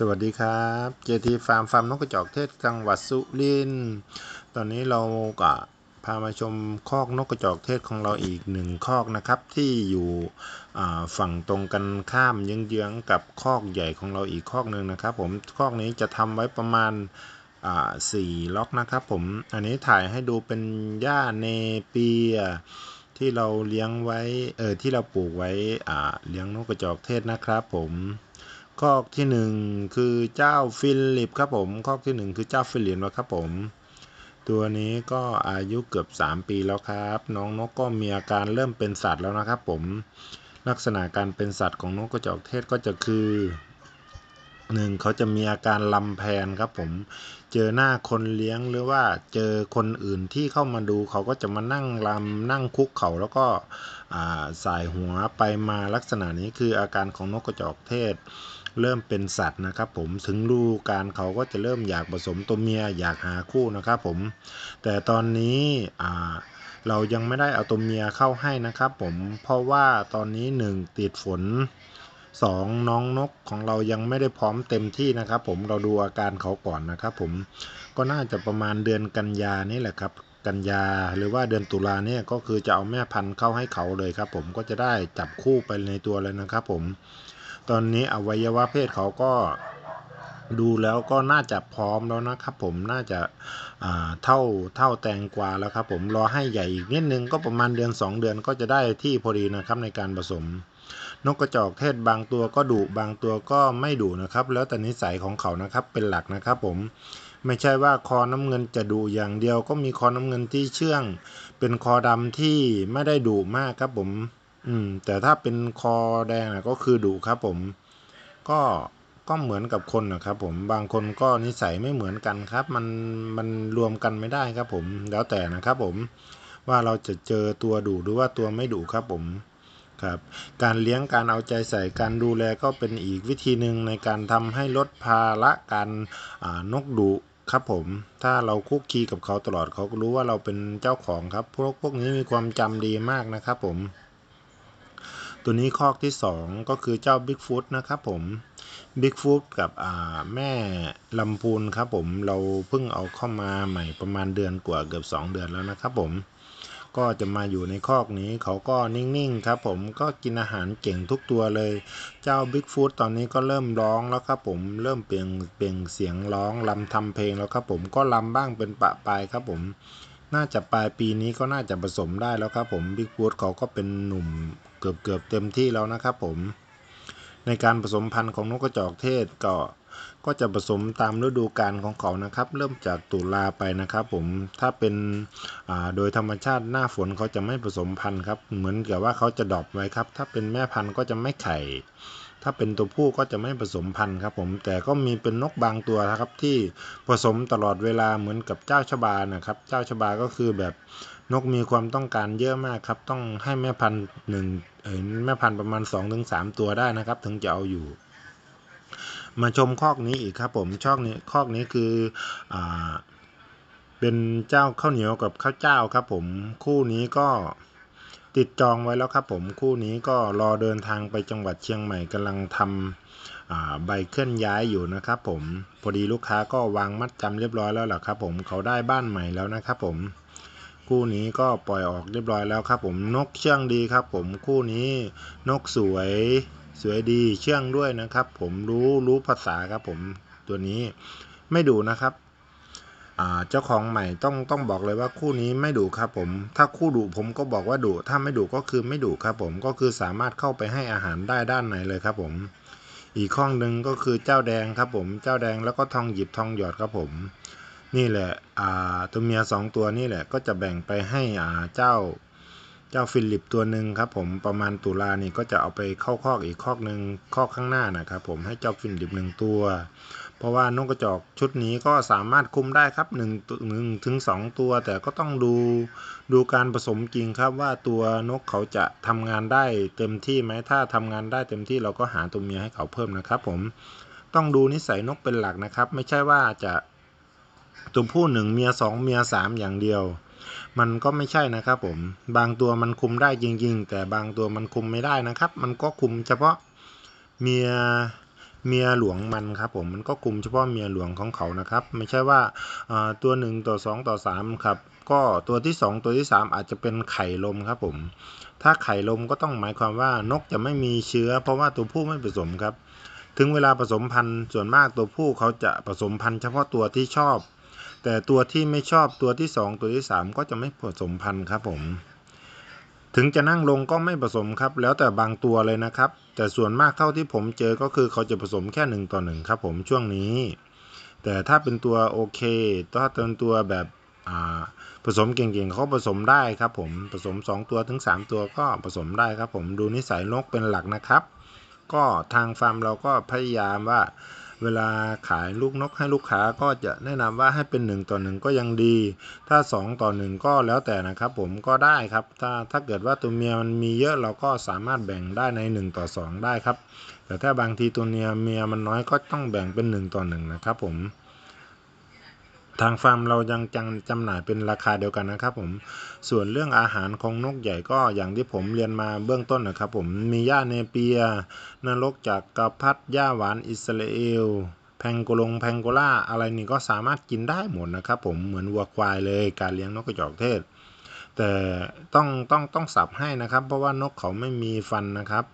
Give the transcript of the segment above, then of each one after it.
สวัสดีครับ JT ฟาร์มฟาร์มนกกระจอกเทศจังหวัดสุรินทร์ตอนนี้เราก็พามาชมคอกนกกระจอกเทศของเราอีกหนึ่งคอกนะครับ ที่อยู่ฝั่งตรงกันข้ามเยื้องๆกับคอกใหญ่ของเราอีกคอกหนึ่งนะครับ ผมคอกนี้จะทำไว้ประมาณสี่ล็อกนะครับ ผมอันนี้ถ่ายให้ดูเป็นหญ้าเนเปียที่เราเลี้ยงไว้เออที่เราปลูกไว้เลี้ยงนกกระจอกเทศนะครับ ผม คอที่หนึ่งคือเจ้าฟิลิปครับผมคอที่หนึ่งคือเจ้าฟิลิปนะครับผม ตัวนี้ก็อายุเกือบ 3 ปีแล้วครับ น้องนกก็มีอาการเริ่มเป็นสัตว์แล้วนะครับผมลักษณะการเป็นสัตว์ของนกกระจอกเทศก็จะคือหนึ่งเขาจะมีอาการลำแพนครับผม เจอหน้าคนเลี้ยงหรือว่าเจอคนอื่นที่เข้ามาดูเขาก็จะมานั่งลำนั่งคุกเขาแล้วก็สายหัวไปมาลักษณะนี้คืออาการของนกกระจอกเทศ เริ่มเป็นสัตว์นะครับผมถึงรูการเขาก็จะเริ่มอยากผสมตัวเมียอยากหาคู่นะครับผมแต่ตอนนี้เรายังไม่ได้เอาตัวเมียเข้าให้นะครับผมเพราะว่าตอนนี้ 1 ติดฝน 2 น้องนกของเรายังไม่ได้พร้อมเต็มที่นะครับผมเราดูอาการเขาก่อนนะครับผมก็น่าจะประมาณเดือนกันยานี่แหละครับกันยาหรือว่าเดือนตุลาเนี่ยก็คือจะเอาแม่พันธุ์เข้าให้เขาเลยครับผมก็จะได้จับคู่ไปในตัวเลยนะครับผม ตอนนี้อวัยวะเพศเขาก็ดูแล้วก็น่าจะพร้อมแล้วนะครับผมน่าจะเท่าเท่าแตงกวาแล้วครับผมรอให้ใหญ่อีกนิดนึงก็ประมาณเดือน 2 เดือนก็จะได้ที่พอดีนะครับในการผสม นกกระจอกเทศบางตัวก็ดุบางตัวก็ไม่ดุนะครับ แล้วแต่นิสัยของเขานะครับเป็นหลักนะครับผมไม่ใช่ว่าคอน้ำเงินจะดุอย่างเดียวก็มีคอน้ำเงินที่เชื่อง เป็นคอดำที่ไม่ได้ดุมากครับผม อืม แต่ถ้าเป็นคอแดงนะก็คือดุครับผม ก็ก็เหมือนกับคนนะครับผมบางคนก็นิสัยไม่เหมือนกันครับ มันมันรวมกันไม่ได้ครับผม แล้วแต่นะครับผมว่าเราจะเจอตัวดุหรือว่าตัวไม่ดุครับผมครับ การเลี้ยงการเอาใจใส่การดูแลก็เป็นอีกวิธีหนึ่งในการทำให้ลดภาระการอ่านกดุครับผม ถ้าเราคุกคีกับเขาตลอดเขาก็รู้ว่าเราเป็นเจ้าของครับ พวกพวกนี้มีความจำดีมากนะครับผม ตัวนี้คอกที่ 2 ก็คือเจ้าบิ๊กฟุตนะครับผมบิ๊กฟุตกับแม่ลำพูนครับผมเราเพิ่งเอาเข้ามาใหม่ประมาณเดือนกว่าเกือบ 2 เดือนแล้วนะครับผม ก็จะมาอยู่ในคอกนี้เขาก็นิ่งๆครับผมก็กินอาหารเก่งทุกตัวเลย เจ้าบิ๊กฟุตตอนนี้ก็เริ่มร้องแล้วครับผมเริ่มเปลี่ยนเปลี่ยนเสียงร้องลำทำเพลงแล้วครับผมก็ลำบ้างเป็นปะปายครับผมน่าจะปลายปีนี้ก็น่าจะผสมได้แล้วครับผมบิ๊กฟูดเขาก็เป็นหนุ่ม เกือบเกือบเต็มที่แล้วนะครับผมในการผสมพันธุ์ของนกกระจอกเทศก็ก็จะผสมตามฤดูกาลของเขานะครับ เริ่มจากตุลาไปนะครับ ผมถ้าเป็นโดยธรรมชาติหน้าฝนเขาจะไม่ผสมพันธุ์ครับ เหมือนกับว่าเขาจะดรอปไว้ครับ ถ้าเป็นแม่พันธุ์ก็จะไม่ไข่ ถ้าเป็นตัวผู้ก็จะไม่ผสมพันธุ์ครับ ผมแต่ก็มีเป็นนกบางตัวนะครับ ที่ผสมตลอดเวลาเหมือนกับเจ้าชบานะครับ เจ้าชบาก็คือแบบ นกมีความต้องการเยอะมากครับ ต้องให้แม่พันธุ์หนึ่งเออแม่พันธุ์ประมาณ 2-3 ตัวได้นะครับ ถึงจะเอาอยู่ มาชมคอกนี้อีกครับผมชอกนี้คอกนี้คืออ่าเป็นเจ้าข้าวเหนียวกับข้าวเจ้าครับผมคู่นี้ก็ติดจองไว้แล้วครับผมคู่นี้ก็รอเดินทางไปจังหวัดเชียงใหม่กำลังทำใบเคลื่อนย้ายอยู่นะครับผมพอดีลูกค้าก็วางมัดจำเรียบร้อยแล้วแหละครับผมเขาได้บ้านใหม่แล้วนะครับผม คู่นี้ก็ปล่อยออกเรียบร้อยแล้วครับผมนกเชื่องดีครับ ผมคู่นี้นกสวยสวยดีเชื่องด้วยนะครับ ผมรู้รู้ภาษาครับผมตัวนี้ไม่ดูนะครับเจ้าของใหม่ต้องต้องบอกเลยว่าคู่นี้ไม่ดุครับผม ถ้าคู่ดุผมก็บอกว่าดุถ้าไม่ดุก็คือไม่ดุครับผมก็คือสามารถเข้าไปให้อาหารได้ด้านไหนเลยครับผม อีกข้องหนึ่งก็คือเจ้าแดงครับผม เจ้าแดงแล้วก็ทองหยิบทองหยอดครับผม นี่แหละตัวเมียสองตัวนี่แหละก็จะแบ่งไปให้เจ้าเจ้าฟิลิปตัวหนึ่งครับผมประมาณตุลานี่ก็จะเอาไปเข้าคอกอีกคอกหนึ่งคอกข้างหน้านะครับผมให้เจ้าฟิลิปหนึ่งตัว เพราะว่านกกระจอกชุดนี้ก็สามารถคุมได้ครับ1 1ถึง2ตัว แต่ก็ต้องดูดูการผสมจริงครับว่าตัวนกเขาจะทำงานได้เต็มที่ไหมถ้าทำงานได้เต็มที่เราก็หาตัวเมียให้เขาเพิ่มนะครับผมต้องดูนิสัยนกเป็นหลักนะครับ ไม่ใช่ว่าจะ ตัวผู้หนึ่งเมียสองเมียสามอย่างเดียว มันก็ไม่ใช่นะครับผมบางตัวมันคุมได้จริง ๆ แต่บางตัวมันคุมไม่ได้นะครับ มันก็คุมเฉพาะเมียเมียหลวงมันครับผมมันก็คุมเฉพาะเมียหลวงของเขานะครับ ไม่ใช่ว่าอ่าตัวหนึ่งต่อสองต่อสามครับก็ตัวที่สองตัวที่สามอาจจะเป็นไข่ลมครับผมถ้าไข่ลมก็ต้องหมายความว่านกจะไม่มีเชื้อ เพราะว่าตัวผู้ไม่ผสมครับ ถึงเวลาผสมพันธุ์ส่วนมากตัวผู้เขาจะผสมพันธุ์เฉพาะตัวที่ชอบ แต่ตัวที่ไม่ชอบตัวที่สองตัวที่สามก็จะไม่ผสมพันธุ์ครับผม ถึงจะนั่งลงก็ไม่ผสมครับ แล้วแต่บางตัวเลยนะครับ แต่ส่วนมากเท่าที่ผมเจอก็คือเขาจะผสมแค่หนึ่งต่อหนึ่งครับผมช่วงนี้ แต่ถ้าเป็นตัวโอเคถ้าเป็นตัวแบบอ่าผสมเก่งๆเขาผสมได้ครับผมผสม 2 ตัวถึง 3 ตัวก็ผสมได้ครับผมดูนิสัยนกเป็นหลักนะครับ ก็ทางฟาร์มเราก็พยายามว่า เวลาขายลูกนกให้ลูกค้าก็จะแนะนำว่าให้เป็น 1 ต่อ 1 ก็ยังดี ถ้า 2 ต่อ 1 ก็แล้วแต่นะครับ ผมก็ได้ครับ ถ้าถ้าเกิดว่าตัวเมียมันมีเยอะเราก็สามารถแบ่งได้ใน 1 ต่อ 2 ได้ครับ แต่ถ้าบางทีตัวเมียเมียมันน้อยก็ต้องแบ่งเป็น 1 ต่อ 1 นะครับผม ทางฟาร์มเรายังจังจำหน่ายเป็นราคาเดียวกันนะครับผมส่วนเรื่องอาหารของนกใหญ่ก็อย่างที่ผมเรียนมาเบื้องต้นนะครับผมมีหญ้าเนเปีย นรกจากกระพัดหญ้าหวานอิสราเอลแพงโกลงแพงโกล่าอะไรนี่ก็สามารถกินได้หมดนะครับผมเหมือนวัวควายเลยการเลี้ยงนกกระจอกเทศ แต่ต้องต้องต้องสับให้นะครับ เพราะว่านกเขาไม่มีฟันนะครับ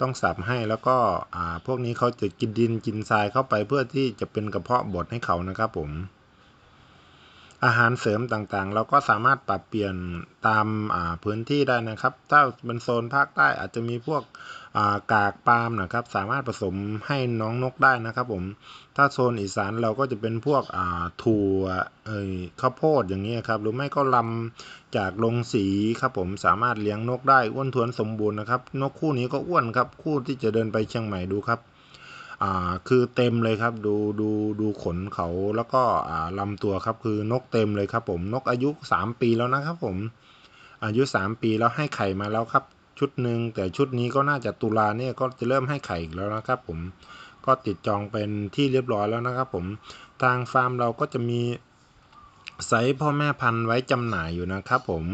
ต้องสับให้แล้วก็อ่าพวกนี้เขาจะกินดินกินทรายเข้าไปเพื่อที่จะเป็นกระเพาะบดให้เขานะครับผม อาหารเสริมต่างๆ เราก็สามารถปรับเปลี่ยนตามาพื้นที่ได้นะครับ ถ้าเป็นโซนภาคใต้อาจจะมีพวกากากปาล์มนะครับ สามารถผสมให้น้องนกได้นะครับผม ถ้าโซนอีสานเราก็จะเป็นพวกถั่วข้าวโพดอย่างนี้ครับ หรือไม่ก็ลำจากลงสีครับผม สามารถเลี้ยงนกได้อ้วนทวนสมบูรณ์นะครับ นกคู่นี้ก็อ้วนครับ คู่ที่จะเดินไปเชียงใหม่ดูครับ อ่าคือเต็มเลยครับดูดูดูขนเขาแล้วก็อ่าลำตัวครับคือนกเต็มเลยครับผมนกอายุ 3 ปีแล้วนะครับผมอายุ 3 ปีแล้วให้ไข่มาแล้วครับชุดหนึ่งแต่ชุดนี้ก็น่าจะตุลาเนี่ยก็จะเริ่มให้ไข่อีกแล้วนะครับผมก็ติดจองเป็นที่เรียบร้อยแล้วนะครับผมทางฟาร์มเราก็จะมีไซส์พ่อแม่พันธุ์ไว้จำหน่ายอยู่นะครับผม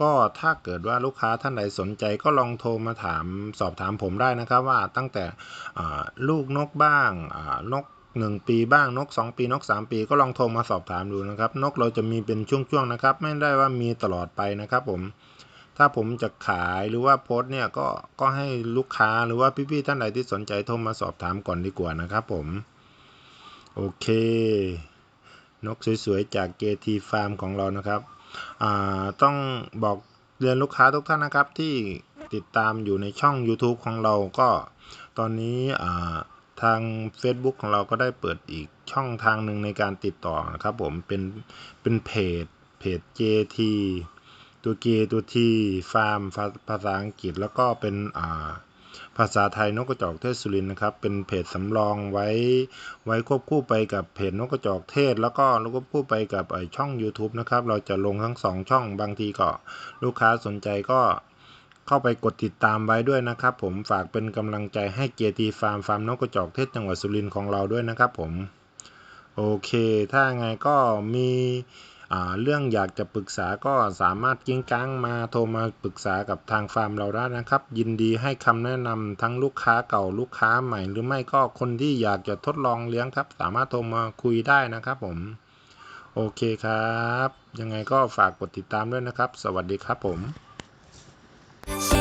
ก็ถ้าเกิดว่าลูกค้าท่านใดสนใจก็ลองโทรมาถามสอบถามผมได้นะครับว่าตั้งแต่ลูกนกบ้างอ่านก1ปีบ้างนก 2 ปีนก 3 ปีก็ลองโทรมาสอบถามดูนะครับ นกเราจะมีเป็นช่วงๆนะครับ ไม่ได้ว่ามีตลอดไปนะครับผมถ้าผมจะขายหรือว่าโพสเนี่ยก็ก็ให้ลูกค้าหรือว่าพี่ๆท่านใดที่สนใจโทรมาสอบถามก่อนดีกว่านะครับผมโอเค นกสวยๆจาก GT Farm ของเรานะครับ ต้องบอกเรียนลูกค้าทุกท่านนะครับที่ติดตามอยู่ในช่อง YouTube ของเราก็ตอนนี้อ่าทาง Facebook ของเราก็ได้เปิดอีกช่องทางหนึ่งในการติดต่อนะครับผมเป็นเป็นเพจเพจ JT ตัว G ตัว T ฟาร์มภาษาอังกฤษแล้วก็เป็นอ่า ภาษาไทยนกกระจอกเทศสุรินทร์นะครับ เป็นเพจสำรองไว้ ไว้ควบคู่ไปกับเพจนกกระจอกเทศ แล้วก็ควบคู่ไปกับไอช่อง YouTube นะครับ เราจะลงทั้ง 2 ช่องบางทีก็ ลูกค้าสนใจก็เข้าไปกดติดตามไว้ด้วยนะครับ ผมฝากเป็นกำลังใจให้เกียรติฟาร์มฟาร์มนกกระจอกเทศจังหวัดสุรินทร์ของเราด้วยนะครับผม โอเค ถ้าไงก็มี เรื่องอยากจะปรึกษาก็สามารถกิ้งก้างมาโทรมาปรึกษากับทางฟาร์มเราได้นะครับ ยินดีให้คำแนะนำทั้งลูกค้าเก่าลูกค้าใหม่ หรือไม่ก็คนที่อยากจะทดลองเลี้ยงครับ สามารถโทรมาคุยได้นะครับผม โอเคครับ ยังไงก็ฝากกดติดตามด้วยนะครับ สวัสดีครับผม